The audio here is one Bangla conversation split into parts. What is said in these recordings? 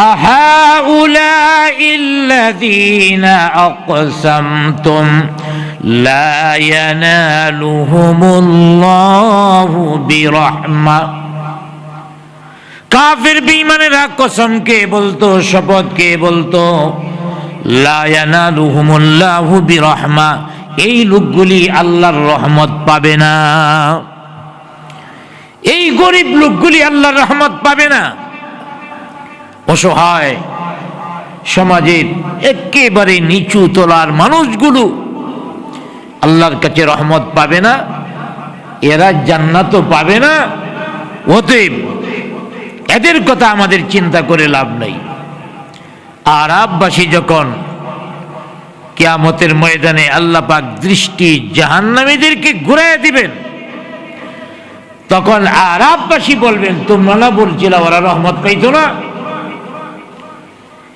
أهؤلاء الذين أقسمتم لا ينالهم الله برحمة কাফির বেঈমানেরা কসম কে বলতো শপথ কে বলতো লা ইয়ানালুহুমুল্লাহু বিরহমা এই লোকগুলি আল্লাহর রহমত পাবে না এই গরিব লোকগুলি আল্লাহর রহমত পাবে না অসহায় সমাজের একেবারে নিচু তোলার মানুষগুলো আল্লাহর কাছে রহমত পাবে না, এরা জান্নাতও পাবে না। অতএব এদের কথা আমাদের চিন্তা করে লাভ নাই। আরববাসী যখন কিয়ামতের ময়দানে আল্লাহ পাক দৃষ্টি জাহান্নামীদেরকে ঘুরাইয়া দিবেন, তখন আরববাসী বলবেন, তোমরা না বলছিল ওরা রহমত পাইতো না?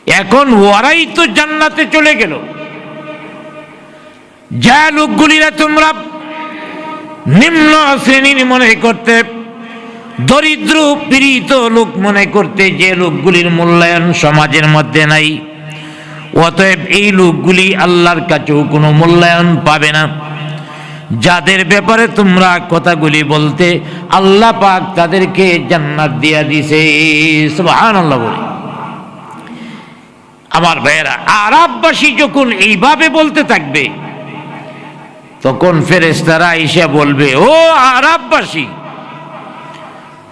এখন ওরাই তো জান্নাতে চলে গেল। যা লোকগুলিরা তোমরা নিম্ন শ্রেণির মনে করতে, দরিদ্র পীড়িত লোক মনে করতে যে লোকগুলির মূল্যায়ন সমাজের মধ্যে নাই, অতএব এই লোকগুলি আল্লাহর কাছেও কোনো মূল্যায়ন পাবে না। যাদের ব্যাপারে তোমরা কথাগুলি বলতে আল্লাহ পাক তাদেরকে জান্নাত দিয়া দিছে সুবহানাল্লাহ বলে। আমার ভাইয়েরা আরববাসী যখন এইভাবে বলতে থাকবে, তখন ফেরেস্তারা এসে বলবে, ও আরববাসী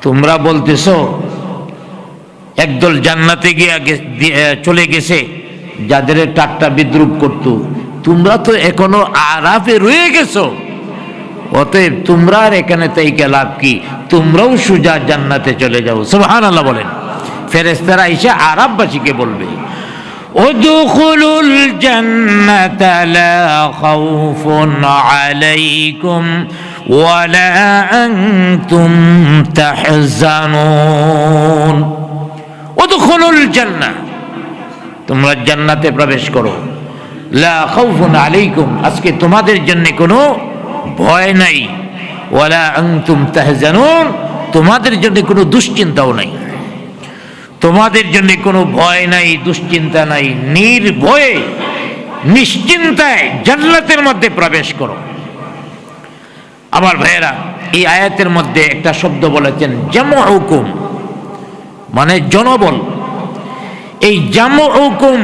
তোমরা বলতেছ, একদল জান্নাতে গিয়া চলে গেছে, যাদের টাট্টা বিদ্রুপ করত। তোমরা তো এখনও আরাফে রয়ে গেছো। অতএব তোমরা আর এখানে তাইকে লাভ কি? তোমরাও সুজা জান্নাতে চলে যাও। সুবহান আল্লাহ বলেন। ফেরেস্তারা এসে আরববাসীকে বলবে ادخلوا الجنة لا خوف عليكم ولا أنتم تحزنون ادخلوا الجنة তোমরা জান্নাতে প্রবেশ করো লা খাউফুন আলাইকুম আজকে তোমাদের জন্য কোনো ভয় নাই ওয়ালা আনতুম তাহজানুন তোমাদের জন্য কোনো দুশ্চিন্তাও নাই তোমাদের জন্য কোনো ভয় নাই, দুশ্চিন্তা নাই। নির্ভয়ে, নিশ্চিন্তায় জান্নাতের মধ্যে প্রবেশ করো। আমার ভাইয়েরা, এই আয়াতের মধ্যে একটা শব্দ বলেছেন জাম হুকুম মানে জনবল। এই জাম হুকুম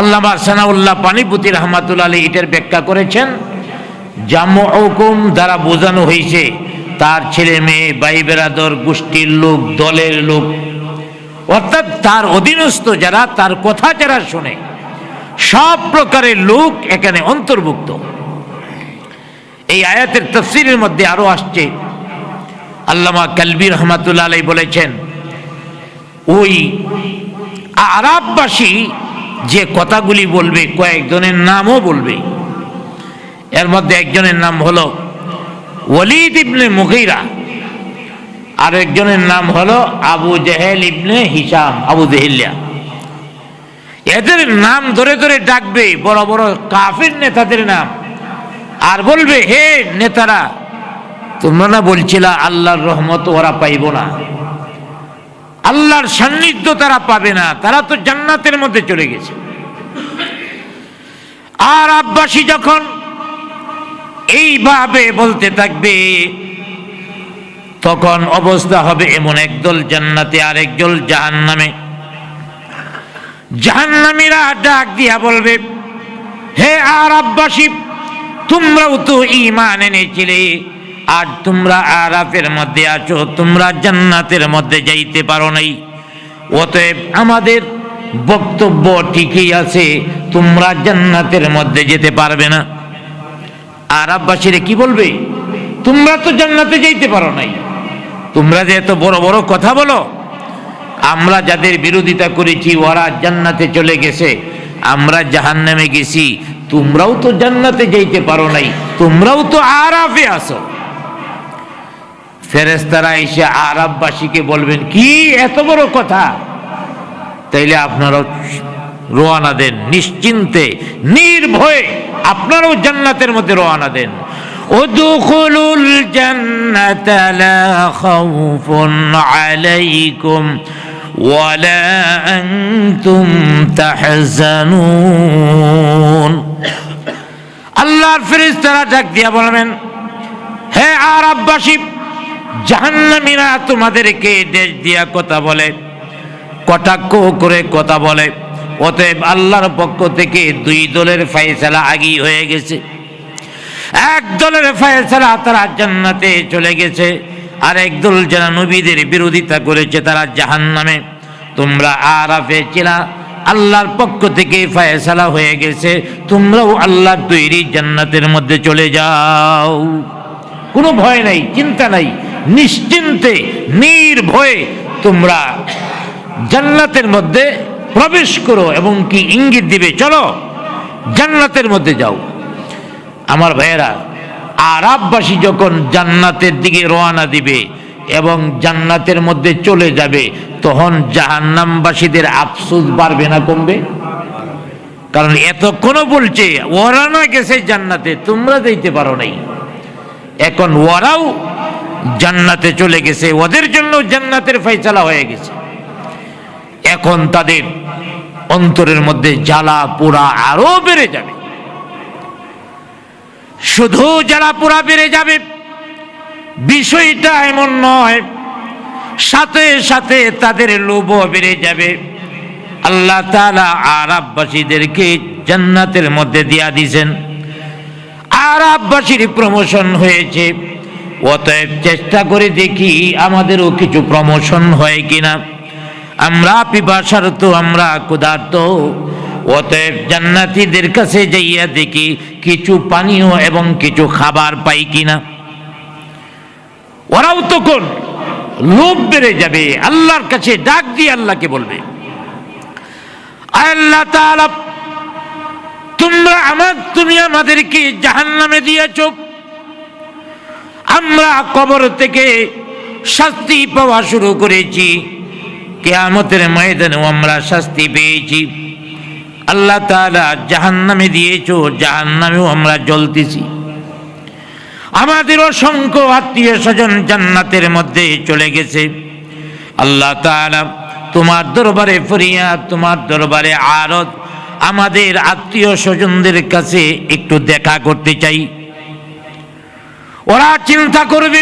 আল্লামা সানাউল্লাহ পানিপুতি রহমাতুল্লাহ আলী এটার ব্যাখ্যা করেছেন জাম হুকুম দ্বারা বোঝানো হয়েছে, তার ছেলে মেয়ে ভাই বেরাদর গোষ্ঠীর লোক, দলের লোক অর্থাৎ তার অধীনস্থ যারা, তার কথা যারা শোনে, সব প্রকারের লোক এখানে অন্তর্ভুক্ত। এই আয়াতের তফসিরের মধ্যে আরও আসছে। আল্লামা কালবি রহমাতুল্লাহ আলাই বলেছেন, ওই আরববাসী যে কথাগুলি বলবে, কয়েকজনের নামও বলবে। এর মধ্যে একজনের নাম হলো ওয়ালিদ ইবনে মুগিরা। আর একজনের নাম হলো আবু জেহেল ইবনে হিসাম আবু জেহিল্লা এদের নাম ধরে ধরে ডাকবে, বড় বড় কাফির নেতাদের নাম। আর বলবে, হে নেতারা, তোমরা না বলছিলা আল্লাহর রহমত ওরা পাইব না? আল্লাহর সান্নিধ্য তারা পাবে না, তারা তো জান্নাতের মধ্যে চলে গেছে। আর আব্বাসী যখন এইভাবে বলতে থাকবে তখন অবস্থা হবে এমন, একদল জান্নাতে আর একদল জাহান্নামে। জাহান্নামীরা ডাক দিয়া বলবে, হে আর আব্বাসী, তোমরাও তো ইমান এনেছিলে, আর তোমরা আরাফের মধ্যে আছো, তোমরা জান্নাতের মধ্যে যাইতে পারো নাই। অতএব আমাদের বক্তব্য ঠিকই আছে, তোমরা জান্নাতের মধ্যে যেতে পারবে না। আরববাসীরা কি বলবে, তোমরা তো জান্নাতে যাইতে পারো নাই। তোমরা যে এত বড় বড় কথা বলো, আমরা যাদের বিরোধিতা করেছি, ওরা জান্নাতে চলে গেছে, আমরা জাহান্নামে গেছি, তোমরাও তো জান্নাতে যাইতে পারো নাই, তোমরাও তো আরাফে আসো ফেরেস্তারা এসে আরববাসীকে বলবেন, কি এত বড় কথা? তাইলে আপনারাও রোয়ানা দেন, নিশ্চিন্তে, নির্ভয়ে, আপনারাও জান্নাতের মধ্যে রোয়ানা দেন। ادخلوا الجنة لا خوف عليكم ولا أنتم تحزنون আল্লাহর ফেরেশতারা ডাক দিয়া বলবেন হে আরববাসী জাহান্নামীরা তোমাদেরকে দেশ দিয়া কথা বলে কটাক্ষ করে কথা বলে অতএব আল্লাহর পক্ষ থেকে দুই দলের ফয়সালা আগেই হয়ে গেছে এক দলের ফয়সালা তারা জান্নাতে চলে গেছে, আর একদল যারা নবীদের বিরোধিতা করেছে তারা জাহান্নামে। তোমরা আরাফে চিলা আল্লাহর পক্ষ থেকে ফয়সালা হয়ে গেছে, তোমরাও আল্লাহর তৈরি জান্নাতের মধ্যে চলে যাও। কোনো ভয় নাই, চিন্তা নাই, নিশ্চিন্তে, নির্ভয়ে তোমরা জান্নাতের মধ্যে প্রবেশ করো এবং কি ইঙ্গিত দিবে? চলো, জান্নাতের মধ্যে যাও। আমার ভাইয়েরা আরববাসী যখন জান্নাতের দিকে রওনা দিবে এবং জান্নাতের মধ্যে চলে যাবে, তখন জাহান্নামবাসীদের আফসোস বাড়বে না কমবে? কারণ এতক্ষণও বলছে, ওরা না গেছে জান্নাতে, তোমরা যাইতে পারো নাই। এখন ওরাও জান্নাতে চলে গেছে, ওদের জন্য জান্নাতের ফয়সালা হয়ে গেছে। এখন তাদের অন্তরের মধ্যে জ্বালা পোড়া আরও বেড়ে যাবে। শুধু যারা পোড়া বেড়ে যাবে, বিষয়টা এমন নয়, সাথে সাথে তাদের লোভ বেড়ে যাবে। আল্লাহ তালা আরববাসীদেরকে জান্নাতের মধ্যে দিয়া দিয়েছেন। আরববাসীর প্রমোশন হয়েছে। অতএব চেষ্টা করে দেখি আমাদেরও কিছু প্রমোশন হয় কিনা। আমরা তো আমরা ক্ষুধার্ত অতএব জান্নাতীদের কাছে যাইয়া দেখি কিছু পানীয় এবং কিছু খাবার পাই কিনা। ওরাও তখন লোভ বেড়ে যাবে, আল্লাহর কাছে ডাক দিয়ে আল্লাহকে বলবে আল্লাহ তোমরা আমার, তুমি আমাদেরকে জাহান নামে দিয়েছ। আমরা কবর থেকে শাস্তি পাওয়া শুরু করেছি। কেয়ামতের ময়দানেও আমরা শাস্তি পেয়েছি। আল্লাহ তাআলা জাহান নামে দিয়েছ জাহান নামেও আমরা জ্বলতেছি। আমাদের অসংখ্য আত্মীয় স্বজন জান্নাতের মধ্যে চলে গেছে। আল্লাহ তাআলা তোমার দরবারে ফরিয়াদ, তোমার দরবারে আরত আমাদের আত্মীয় স্বজনদের কাছে একটু দেখা করতে চাই। ওরা চিন্তা করবে,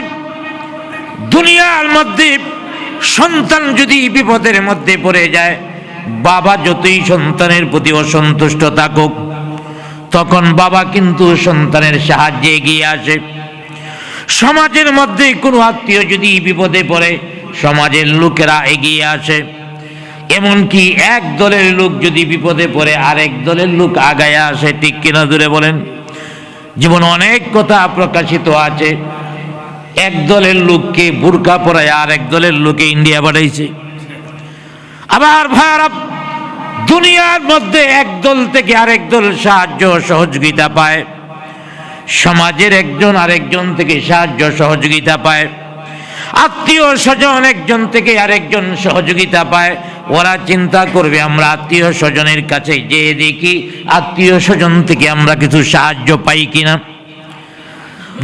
দুনিয়ার মধ্যে সন্তান যদি বিপদের মধ্যে পড়ে যায় বাবা যতই সন্তানের প্রতি অসন্তুষ্ট থাকুক, তখন বাবা কিন্তু সন্তানের সাহায্যে এগিয়ে আসে। সমাজের মধ্যে কোনো আত্মীয় যদি বিপদে পড়ে, সমাজের লোকেরা এগিয়ে আসে। এমনকি এক দলের লোক যদি বিপদে পড়ে, আরেক দলের লোক আগায় আসে। ঠিক কিনা দূরে বলেন? জীবন অনেক কথা প্রকাশিত আছে। এক দলের লোককে বুরকা পরায় আর এক দলের লোকে ইন্ডিয়া পাঠাইছে। আবার ভাইয়ারা, দুনিয়ার মধ্যে এক দল থেকে আরেক দল সাহায্য সহযোগিতা পায়। সমাজের একজন আরেকজন থেকে সাহায্য সহযোগিতা পায়। আত্মীয় স্বজন একজন থেকে আরেকজন সহযোগিতা পায়। ওরা চিন্তা করবে, আমরা আত্মীয় স্বজনের কাছে যেয়ে দেখি আত্মীয় স্বজন থেকে আমরা কিছু সাহায্য পাই কিনা।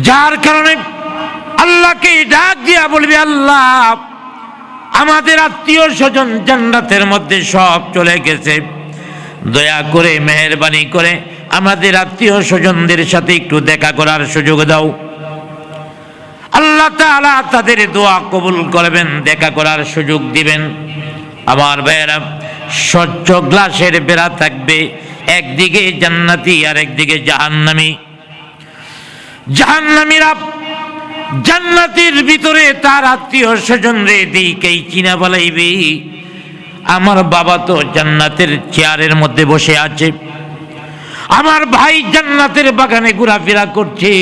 যার কারণে আল্লাহকে ডাক দিয়া বলবে, আল্লাহ আমাদের আত্মীয় স্বজন জান্নাতের মধ্যে সব চলে গেছে। দয়া করে, মেহরবানি করে আমাদের আত্মীয় স্বজনদের সাথে একটু দেখা করার সুযোগ দাও। আল্লাহ তাআলা তাদের দোয়া কবুল করবেন, দেখা করার সুযোগ দিবেন। আমার ভাইয়েরা, স্বচ্ছ গ্লাসের বেড়া থাকবে, একদিকে জান্নাতি আর একদিকে জাহান্নামি। জাহান্নামীরা জান্নাতির ভিতরে তার আত্মীয় স্বজন রে দিকেই চিনা বলাইবে আমার বাবা তো জান্নাতের চেয়ারের মধ্যে বসে আছে। আমার ভাই জান্নাতের বাগানে ঘোরাফেরা করছে।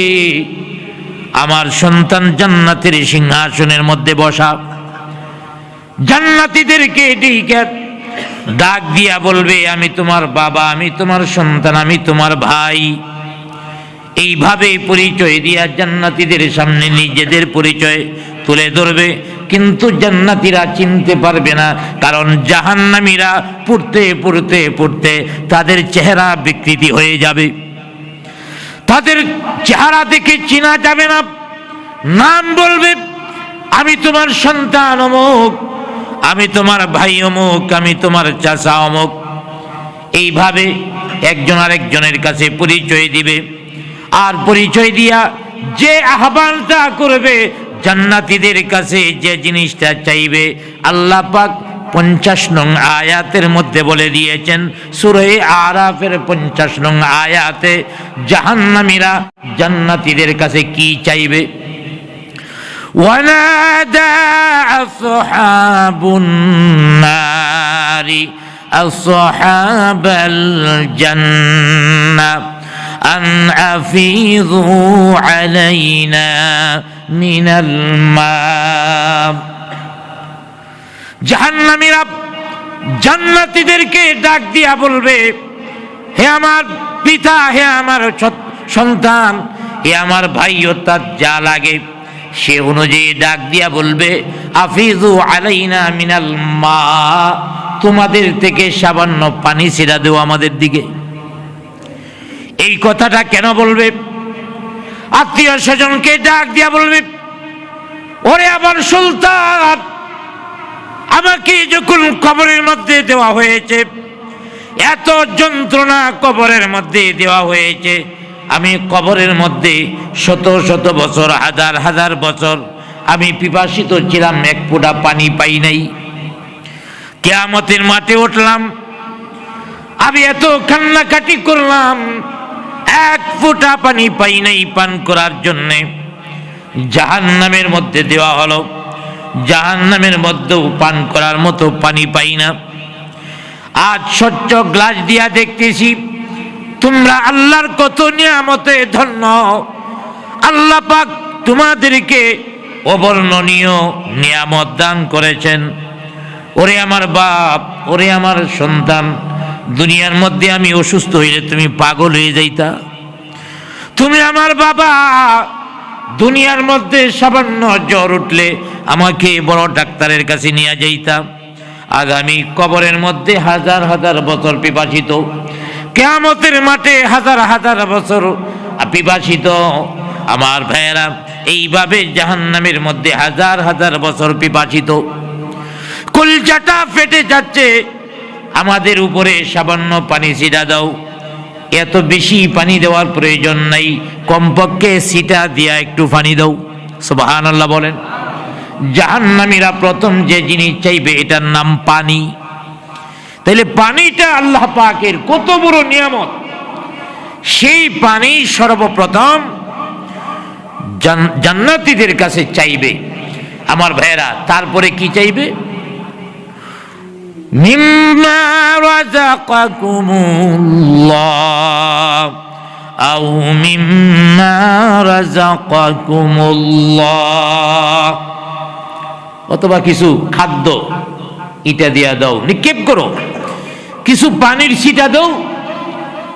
আমার সন্তান জান্নাতের সিংহাসনের মধ্যে বসা। জান্নাতীদেরকে ডেকে ডাক দিয়া বলবে, আমি তোমার বাবা, আমি তোমার সন্তান, আমি তোমার ভাই। এইভাবে পরিচয় দিয়া জান্নাতীদের সামনে নিজেদের পরিচয় তুলে ধরবে। কিন্তু জান্নাতীরা চিনতে পারবে না, কারণ জাহান্নামীরা পড়তে পড়তে পড়তে তাদের চেহারা বিকৃতি হয়ে যাবে। তাদের চেহারা দেখে চেনা যাবে না। নাম বলবে, আমি তোমার সন্তান অমুক, আমি তোমার ভাই অমুক, আমি তোমার চাচা অমুক। এইভাবে একজন আরেকজনের কাছে পরিচয় দিবে। আর পরিচয় দিয়া যে আহ্বানটা করবে জান্নাতীদের কাছে যে জিনিসটা চাইবে আল্লাহ পাক পঞ্চাশ নং আয়াতের মধ্যে বলে দিয়েছেন সুরে আরাফের পঞ্চাশ নং আয়াতে জাহান্নামীরা জান্নাতীদের কাছে কি চাইবে ونادى أصحاب النار أصحاب الجنة أن أفيضوا علينا من الماء জাহান্নামীরা জান্নাতীদেরকে ডাক দিয়া বলবে হে আমার পিতা হে আমার সৎ- সন্তান হে আমার ভাই অর্থাৎ যা লাগে সে অনুযায়ী ডাক দিয়া বলবে আফিজু আলাইনা মিনাল মা তোমাদের থেকে সামান্য পানি ছিড়া দেও আমাদের দিকে এই কথাটা কেন বলবে? আত্মীয় স্বজনকে ডাক দিয়া বলবে, ওরে আমার সুলতান, আমাকে যখন কবরের মধ্যে দেওয়া হয়েছে, এত যন্ত্রণা কবরের মধ্যে দেওয়া হয়েছে, আমি কবরের মধ্যে শত শত বছর, হাজার হাজার বছর আমি পিপাসিত ছিলাম, এক ফোঁটা পানি পাই নাই। কেয়ামতের মাঠে উঠলাম, আমি এত কান্নাকাটি করলাম এক ফোঁটা পানি পাই নাই পান করার জন্যে। জাহান্নামের মধ্যে দেওয়া হলো। জাহান্নামের মধ্যেও পান করার মতো পানি পাই না। আজ স্বচ্ছ গ্লাস দিয়া দেখতেছি, তোমরা আল্লাহর কত নিয়ামতে ধন্য। আল্লাহ পাক তোমাদেরকে অবর্ণনীয় নিয়ামত দান করেছেন। ওরে আমার বাপ, ওরে আমার সন্তান দুনিয়ার মধ্যে আমি অসুস্থ হইলে তুমি পাগল হয়ে যাইতা। তুমি আমার বাবা, দুনিয়ার মধ্যে সামান্য জ্বর উঠলে আমাকে বড় ডাক্তারের কাছে নিয়ে যাইতাম আগামী কবরের মধ্যে হাজার হাজার বছর পিপাসিত, কেয়ামতের মাঠে হাজার হাজার বছর পিপাসিত আমার ভাইয়েরা, এইভাবে জাহান্নামের মধ্যে হাজার হাজার বছর পিপাসিত। কলজাটা ফেটে যাচ্ছে আমাদের উপরে সামান্য পানি ছিটা দাও। এত বেশি পানি দেওয়ার প্রয়োজন নাই। কমপক্ষে সিটা দিয়া একটু পানি দাও। সুবাহান আল্লাহ বলেন। জাহান্নামীরা প্রথম যে জিনিস চাইবে, এটার নাম পানি। তাইলে পানিটা আল্লাহ পাকের কত বড় নিয়ামত। সেই পানি সর্বপ্রথম জান- জান্নাতীদের কাছে চাইবে। আমার ভাইয়েরা, তারপরে কি চাইবে? অথবা কিছু খাদ্য ইটা দিয়া দাও, নিক্ষেপ করো। কিছু পানির ছিটা দাও,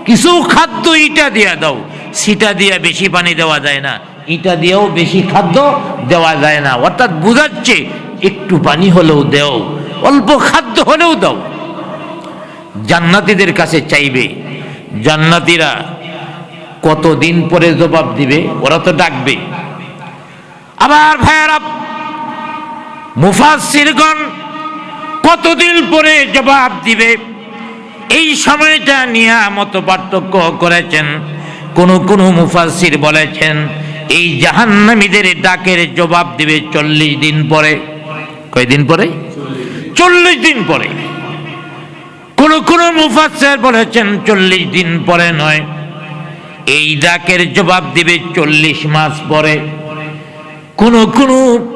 কিছু খাদ্য ইটা দিয়া দাও। সিটা দিয়া বেশি পানি দেওয়া যায় না, ইটা দিয়েও বেশি খাদ্য দেওয়া যায় না। অর্থাৎ বোঝাচ্ছে, একটু পানি হলেও দেও। অল্প খাদ্য হলেও দাও। জান্নাতীদের কাছে চাইবে, জান্নাতীরা কতদিন পরে জবাব দিবে, ওরা তো ডাকবে। আবার ভাইয়ারা মুফাসিরগণ কতদিন পরে জবাব দিবে, এই সময়টা নিয়ে মত পার্থক্য করেছেন। কোন কোন মুফাসির বলেছেন, এই জাহান্নামীদের ডাকের জবাব দিবে চল্লিশ দিন পরে। কয়দিন পরে? চল্লিশ দিন পরে। কোন কোন মুফাসির বলেছেন চল্লিশ দিন পরে নয়। এই ডাকের জবাব দিবে চল্লিশ মাস পরে। কোন কোন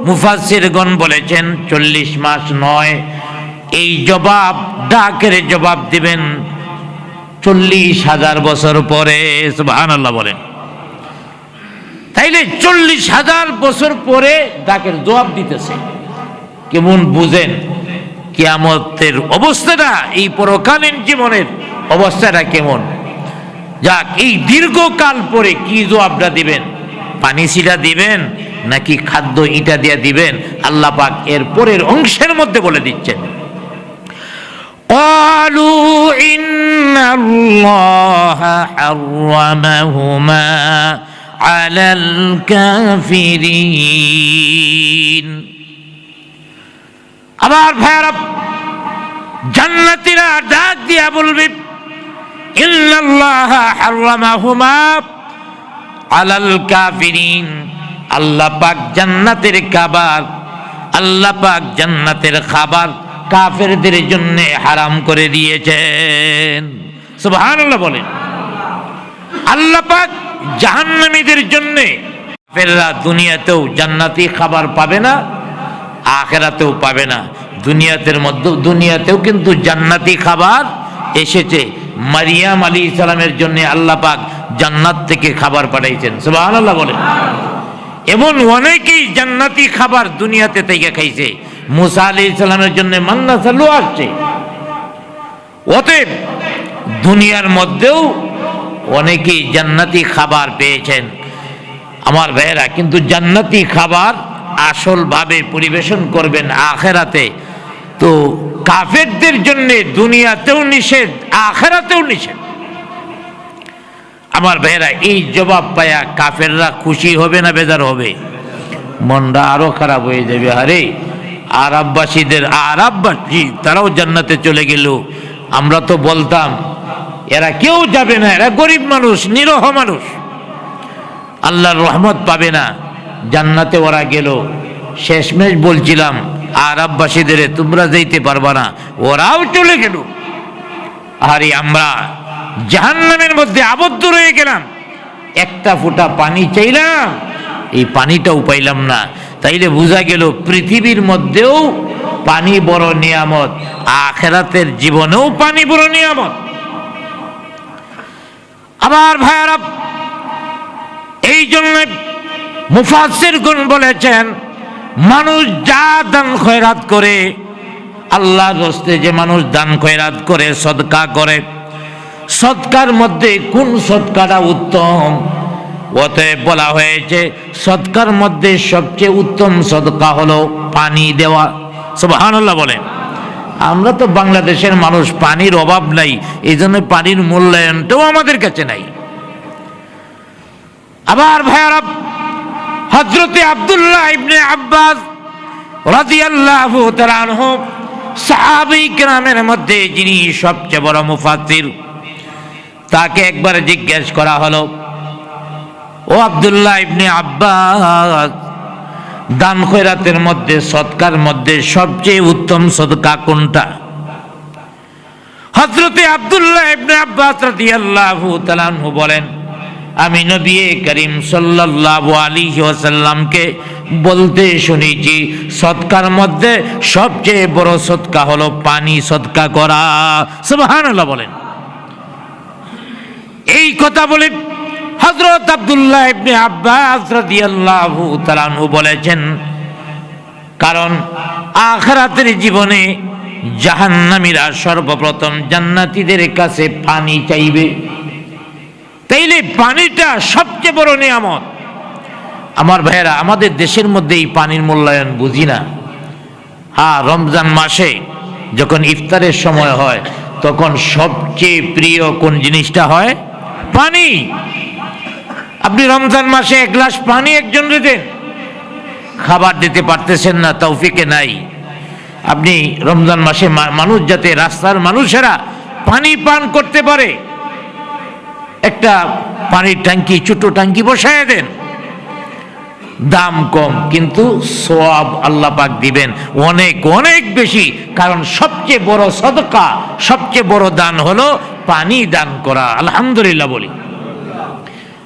মুফাসিরগণ বলেছেন চল্লিশ মাস নয়। এই জবাব, ডাকের জবাব দিবেন চল্লিশ হাজার বছর পরে সুবহান বলেন। তাইলে চল্লিশ হাজার বছর পরে ডাকের জবাব দিতেছে। কেমন বুঝেন? কিয়ামতের অবস্থাটা এই পরকালীন জীবনের অবস্থাটা কেমন যাক এই দীর্ঘকাল পরে কি জবাবটা দিবেন পানি সিটা দিবেন নাকি খাদ্য ইটা দিয়া দিবেন আল্লাহ পাক এর পরের অংশের মধ্যে বলে দিচ্ছেন قالوا إن الله حرمهما على الكافرين আবার ভাইয়ারা, জান্নাতীরা ডাক দিয়া বলবে আলাল কাফিরিন। আল্লাহ পাক জান্নাতের খাবার, আল্লাহ পাক জান্নাতের খাবার কাফেরদের জন্য হারাম করে দিয়েছেন। সুবহানাল্লাহ বলেন। আল্লাহ পাক জাহান্নামীদের জন্য কাফেররা দুনিয়াতেও জান্নাতি খাবার পাবে না আখেরাতেও পাবে না। দুনিয়াতের মধ্যে দুনিয়াতেও কিন্তু জান্নাতি খাবার এসেছে। মারিয়াম আলী ইসলামের জন্য আল্লাহ পাক জান্নাত থেকে খাবার পাঠাইছেন। সুবহানাল্লাহ বলেন। এমন অনেকেই জান্নাতি খাবার দুনিয়াতে থেকে খাইছে। মুসা আলী ইসলামের জন্য মান্না চালু আসছে। অতএব দুনিয়ার মধ্যেও অনেকেই জান্নাতি খাবার পেয়েছেন। আমার ভাইয়েরা, কিন্তু জান্নাতি খাবার আসলভাবে পরিবেশন করবেন আখেরাতে। তো কাফেরদের জন্য দুনিয়াতেও নিষেধ, আখেরাতেও নিষেধ। আমার ভাইয়েরা, এই জবাব পায়া কাফেররা খুশি হবে না বেজার হবে? মনটা আরও খারাপ হয়ে যাবে, আরে আরববাসীদের আরববাসী তারাও জান্নাতে চলে গেল। আমরা তো বলতাম, এরা কেউ যাবে না, এরা গরিব মানুষ, নিরহ মানুষ। আল্লাহর রহমত পাবে না। জান্নাতে ওরা গেল। শেষমেশ বলছিলাম আরববাসীদের তোমরা যেতে পারবা না, ওরাও চলে গেল। আরে আমরা জাহান্নামের মধ্যে আবদ্ধ রয়ে গেলাম। একটা ফোঁটা পানি চাইলাম, এই পানিটাও পাইলাম না। তাইলে বোঝা গেল পৃথিবীর মধ্যেও পানি বড় নিয়ামত, আখেরাতের জীবনেও পানি বড় নিয়ামত। আবার ভাইয়ারা, এই জন্য মুফাসির গুণ বলেছেন, মানুষ যা দান খয়রাত করে আল্লাহ রস্তে যে মানুষ দান খয়রাত করে, সদকা করে সৎকার মধ্যে কোন সৎকারটা উত্তম? অতএব বলা হয়েছে সৎকার মধ্যে সবচেয়ে উত্তম সদকা হলো পানি দেওয়া। সুবহানাল্লাহ বলেন। আমরা তো বাংলাদেশের মানুষ, পানির অভাব নাই এই জন্য পানির মূল্যায়নটাও আমাদের কাছে নাই। আবার ভাইয়ারা হজরতে আব্দুল্লাহ ইবনে আব্বাস রাদিয়াল্লাহু তাআলা আনহু সাহাবী কেরামের মধ্যে যিনি সবচেয়ে বড় মুফাসসির, তাকে একবার জিজ্ঞেস করা হলো, ও আব্দুল্লাহ ইবনে আব্বাস, দান খয়রাতের মধ্যে, সৎকার মধ্যে সবচেয়ে উত্তম সদকা কোনটা? হজরতে আব্দুল্লাহ ইবনে আব্বাস রাদিয়াল্লাহু তাআলা আনহু বলেন আমি নবী করিম সাল্লাল্লাহু আলাইহি ওয়াসাল্লামকে বলতে শুনেছি, সৎকার মধ্যে সবচেয়ে বড় সৎকা হলো পানি সৎকা করা। সুবহানাল্লাহ বলেন। এই কথা বলে হযরত আব্দুল্লাহ ইবনে আব্বাস রাদিয়াল্লাহু তাআলা বলেছেন, কারণ আখিরাতের জীবনে জাহান্নামীরা সর্বপ্রথম জান্নাতীদের কাছে পানি চাইবে। তাইলে পানিটা সবচেয়ে বড় নিয়ামত। আমার ভাইয়েরা, আমাদের দেশের মধ্যে এই পানির মূল্যায়ন বুঝি না। হ্যাঁ রমজান মাসে যখন ইফতারের সময় হয়, তখন সবচেয়ে প্রিয় কোন জিনিসটা হয়? পানি। আপনি রমজান মাসে এক গ্লাস পানি একজন দেন খাবার দিতে পারতেছেন না, তৌফিকে নাই। আপনি রমজান মাসে মানুষ যাতে রাস্তার মানুষেরা পানি পান করতে পারে একটা পানির ট্যাঙ্কি ছোট ট্যাঙ্কি বসায় দেন। দাম কম, কিন্তু সোয়াব আল্লাহ পাক দিবেন। অনেক অনেক বেশি। কারণ সবচেয়ে বড় সদকা, সবচেয়ে বড় দান হলো পানি দান করা। আলহামদুলিল্লাহ বলি।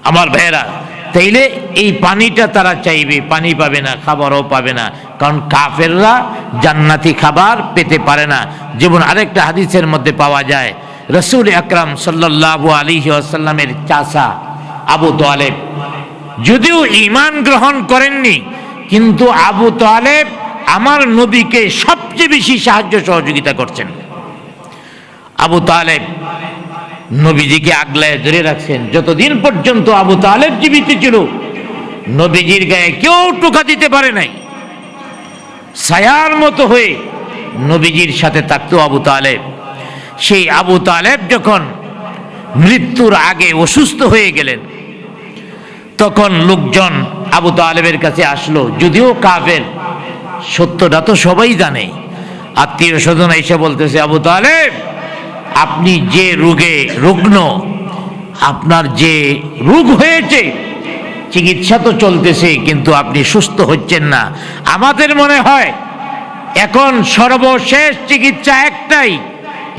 আমার ভাইয়েরা, তাইলে এই পানিটা তারা চাইবে। পানি পাবে না, খাবারও পাবে না। কারণ কাফেররা জান্নাতি খাবার পেতে পারে না। যেমন আরেকটা হাদিসের মধ্যে পাওয়া যায় রসুল আকরাম সাল্লাল্লাহু আলাইহি ওয়াসাল্লামের চাচা আবু তোয়ালেব যদিও ইমান গ্রহণ করেননি, কিন্তু আবু তোয়ালেব আমার নবীকে সবচেয়ে বেশি সাহায্য সহযোগিতা করছেন। আবু তালেব নবীজিকে আগলায় ধরে রাখছেন। যতদিন পর্যন্ত আবু তালেব জীবিত ছিল, নবীজির গায়ে কেউ টোকা দিতে পারে নাই। ছায়ার মতো হয়ে নবীজির সাথে থাকতো আবু তালেব। সেই আবু তালেব যখন মৃত্যুর আগে অসুস্থ হয়ে গেলেন, তখন লোকজন আবু তালেবের কাছে আসলো, যদিও কাফের, সত্যটা তো সবাই জানে। আত্মীয় স্বজন এসে বলতেছে, আবু তালেব, আপনি যে রোগে রুগ্ন, আপনার যে রোগ হয়েছে, চিকিৎসা তো চলতেছে, কিন্তু আপনি সুস্থ হচ্ছেন না। আমাদের মনে হয়, এখন সর্বশেষ চিকিৎসা একটাই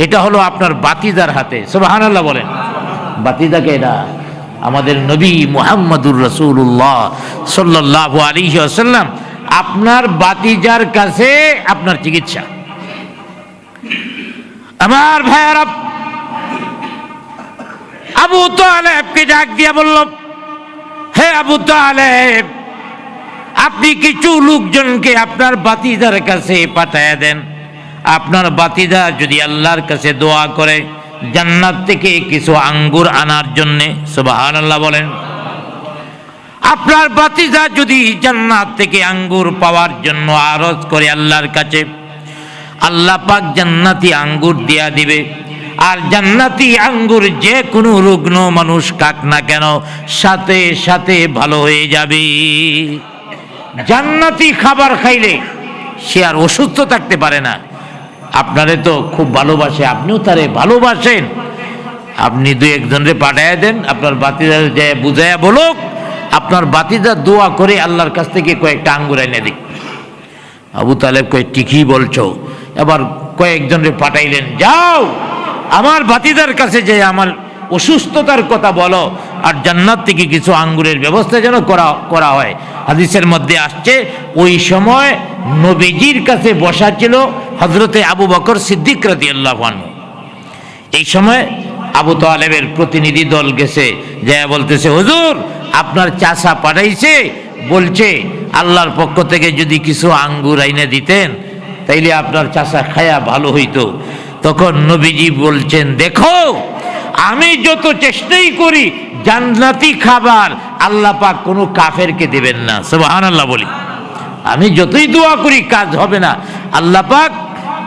এটা হলো আপনার বাতিদার হাতে সুবাহান আল্লাহ বলেন বাতিদাকে এটা? আমাদের নবী মুহাম্মদুর রসুল্লাহ সাল্লাহ আলী আসাল্লাম আপনার বাতিজার কাছে আপনার চিকিৎসা। আমার ভাইয়ারা আবু তালেবকে ডাক দিয়া বলল, হে আবু তালেব, আপনি কিছু লোকজনকে আপনার বাতিদার কাছে পাঠায় দেন। আপনার বাতিদা যদি আল্লাহর কাছে দোয়া করে জান্নাত থেকে কিছু আঙ্গুর আনার জন্যে সুবাহান আল্লাহ বলেন। আপনার বাতিদা যদি জান্নাত থেকে আঙ্গুর পাওয়ার জন্য আরজ করে আল্লাহর কাছে, আল্লাহ পাক জান্নাতি আঙ্গুর দিয়া দিবে। আর জান্নাতি আঙ্গুর যে কোনো রুগ্ন মানুষ কাক না কেন, সাথে সাথে ভালো হয়ে যাবে। জান্নাতি খাবার খাইলে সে আর অসুস্থ থাকতে পারে না। আপনারে তো খুব ভালোবাসে, আপনিও তারে ভালোবাসেন। আপনি দু একজনরে পাঠাইয়া দেন, আপনার বাতিদার যে বুঝাইয়া বলুক, আপনার বাতিদার দোয়া করে আল্লাহর কাছ থেকে কয়েকটা আঙ্গুর এনে দিক। আবু তালেব কয়ে, ঠিকই বলছো। এবার কয়েকজনরে পাঠাইলেন, যাও, আমার বাতিদার কাছে যে আমার অসুস্থতার কথা বলো আর জান্নাত থেকে কিছু আঙ্গুরের ব্যবস্থা যেন করা করা হয়। হাদিসের মধ্যে আসছে, ওই সময় নবীজির কাছে বসা ছিল হজরতে আবু বকর সিদ্দিক রাতি আল্লাহ এই সময় আবু তালেবের প্রতিনিধি দল গেছে যা বলতেছে, হুজুর, আপনার চাষা পাঠাইছে, বলছে, আল্লাহর পক্ষ থেকে যদি কিছু আঙ্গুর আইনে দিতেন, তাইলে আপনার চাষা খায়া ভালো হইতো। তখন নবীজি বলছেন, দেখো আমি যত চেষ্টাই করি, জান্নাতি খাবার আল্লাহ পাক কোনো কাফেরকে দেবেন না। সুবহান আল্লাহ বলি। আমি যতই দোয়া করি, কাজ হবে না। আল্লাহ পাক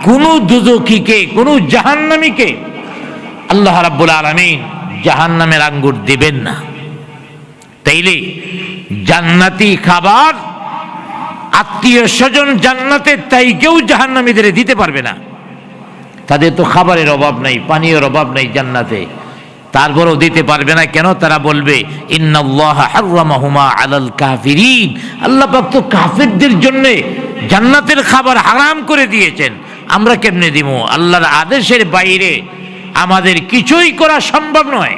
কোনো দুজকিকে কোনো জাহান্নামীকে আল্লাহ রাব্বুল আলামিন জাহান্নামের আঙ্গুর দিবেন না। তাইলে জান্নাতি খাবার আত্মীয় স্বজন জান্নাতের তাই কেউ জাহান্নামীদের দিতে পারবে না। তাদের তো খাবারের অভাব নাই, পানীয়র অভাব নাই জান্নাতে। তারপরেও দিতে পারবে না কেন? তারা বলবে আলাল কাফিরিন। আল্লাহ পাক তো কাফিরদের জন্য জান্নাতের খাবার হারাম করে দিয়েছেন। আমরা কেমনে দিব? আল্লাহর আদেশের বাইরে আমাদের কিছুই করা সম্ভব নয়।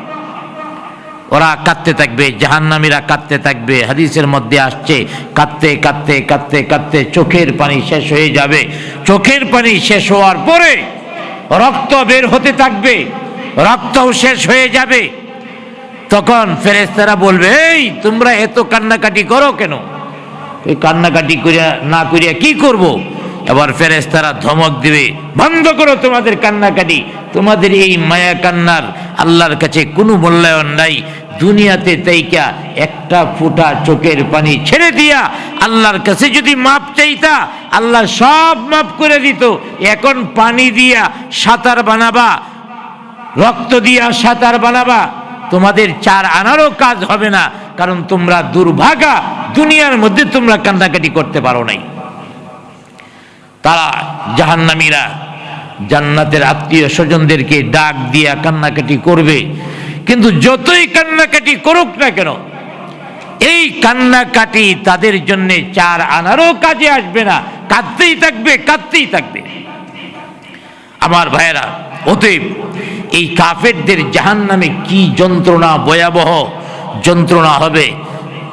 ওরা কাঁদতে থাকবে, জাহান্নামীরা কাঁদতে থাকবে, হাদিসের মধ্যে আসছে, কাঁদতে কাঁদতে কাঁদতে কাঁদতে চোখের পানি শেষ হয়ে যাবে। চোখের পানি শেষ হওয়ার পরে রক্ত বের হতে থাকবে, রক্তও শেষ হয়ে যাবে। তখন ফেরেস্তারা বলবে, এই, তোমরা এত কান্নাকাটি করো কেন? এই কান্নাকাটি করিয়া, না করিয়া কি করব। এবার ফেরেস্তারা ধমক দিবে, বন্ধ করো তোমাদের কান্নাকাটি। তোমাদের এই মায়া কান্নার আল্লাহর কাছে কোনো মূল্যায়ন নাই। দুনিয়াতে তাইকা একটা ফুটা চোখের পানি ছেড়ে দিয়া আল্লাহর কাছে যদি মাপ চাইতা আল্লাহ সব মাপ করে দিত। এখন পানি দিয়া সাঁতার বানাবা, রক্ত দিয়া সাঁতার বানাবা, তোমাদের চার আনারও কাজ হবে না, কারণ তোমরা দুর্ভাগা, দুনিয়ার মধ্যে তোমরা কান্নাকাটি করতে পারো নাই। তারা জাহান্নামীরা জান্নাতের আত্মীয় স্বজনদেরকে ডাক দিয়া কান্নাকাটি করবে, কিন্তু যতই কান্নাকাটি করুক না কেন, এই কান্নাকাটি তাদের জন্য চার আনারও কাজে আসবে না। কাঁদতেই থাকবে কাঁদতেই থাকবে। আমার ভাইয়েরা, অতএব এই কাফেরদের জাহান নামে কি যন্ত্রণা ভয়াবহ যন্ত্রণা হবে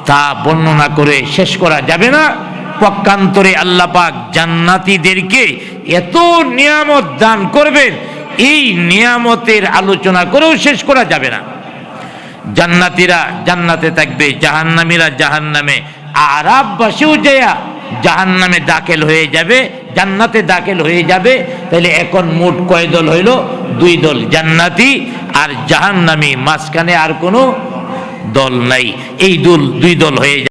তা বর্ণনা করে শেষ করা যাবে না। পক্ষান্তরে আল্লাহ পাক জান্নাতীদেরকে এত নিয়ামত দান করবেন, এই নিয়ামতের আলোচনা করেও শেষ করা যাবে না। জান্নাতীরা জান্নাতে থাকবে, জাহান্নামীরা জাহান্নামে আরাববাসীও যেয়া জাহান্নামে দাখেল হয়ে যাবে, জান্নাতে দাখেল হয়ে যাবে। তাহলে এখন মোট কয় দল হইল? দুই দল, জান্নাতি আর জাহান্নামি। মাঝখানে আর কোনো দল নাই। এই দল, দুই দল হয়ে